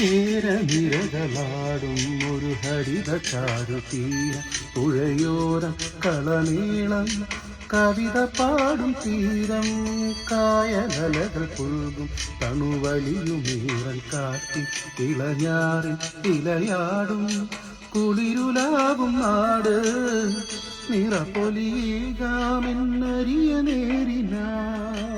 കേരനിരകളാടും ഒരു ഹരിത ചാരുതീര പുഴയോര കളനീളം കവിത പാടും തീരം കായലകൾ പുൽകും തണുവലിയുമീറൻ കാറ്റി ഇളഞ്ഞാറിൽ ഇലയാടും കുളിരുലാകും നാട് നിറപ്പൊലിയേകാമെന്നരിയ നേരിനാൻ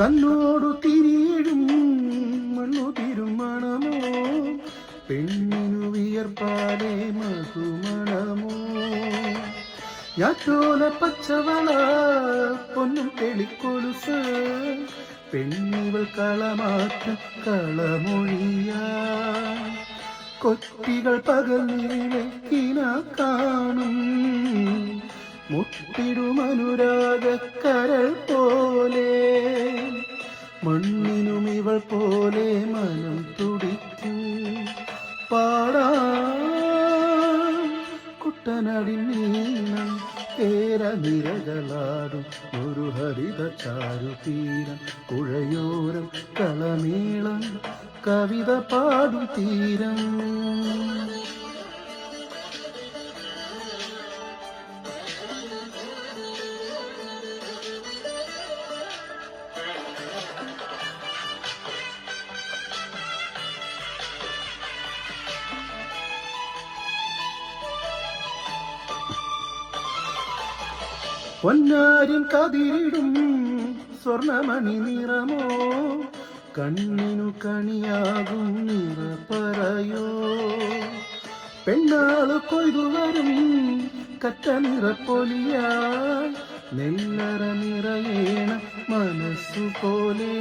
കണ്ണോടു തിരിയിടും മണ്ണു തിരുമണമോ പെണ്ണിനു വിയർപ്പാലേ മധുമണമോ? ഞാറ്റോല പച്ചവള പൊന്നും തെളിക്കൊലുസ് പെണ്ണിവൾ കളമാറ്റ കളമൊഴിയ. കൊട്ടികൾ പകൽ നീളക്കിന കാണും മുട്ടിടുമനുരാഗക്കരൾ പോലെ. മണ്ണിനും ഇവൾ പോലെ മനം തുടിക്കും പാടാ കുട്ടനടി നീണം കേര നിരകളാടും ഒരു ഹരിത ചാരു തീരം കുഴയോരം കളനീളം കവിത പാടും തീരം. പൊന്നാരിൻ കതിരിടും സ്വർണമണി നിറമോ? കണ്ണിനു കണിയാകും നിറ പറയോ? പെണ്ണാൾ കൊയ്തു വരും കറ്റ നിറപ്പൊലിയായി നെല്ലറ നിറയേണ മനസ്സു പോലെ.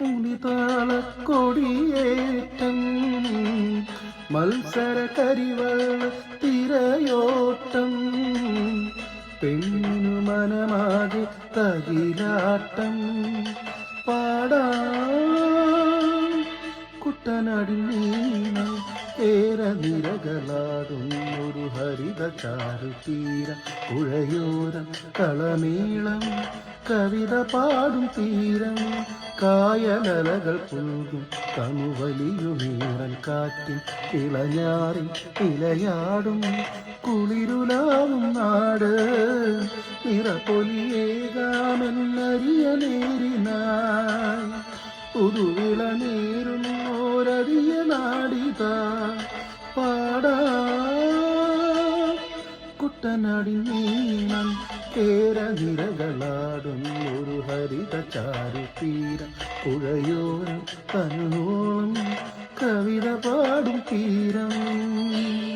ഉളിതാളക്കൊടിയേറ്റം മത്സര കരിവൾ തിരയോട്ടം. പെണ്ണു മനമാകെ തകിലാട്ടം പാടാ. കുട്ടനാടി നീണം ഏറെ നിരകളാടും ഒരു ഹരിത ചാരുതീര പുഴയോരം കളനീളം കവിത പാടും തീരം കായലലകൾ പുൽകും കണുവലിയുമീറൻ കാറ്റിൽ ഇളഞ്ഞാറി ഇലയാടും കുളിരുലാവും നാട്. നിറപ്പൊലിയേകാമെന്നറിയ നേരിനായി പുതുവിള നേരും ഓരറിയ നാടിത. പാടാ. കുട്ടനാടി നീണം കേരനിരകളാടും ഒരു ഹരിത ചാരുതീര പുഴയോരം തനുവോളം കവിത പാടും തീരം.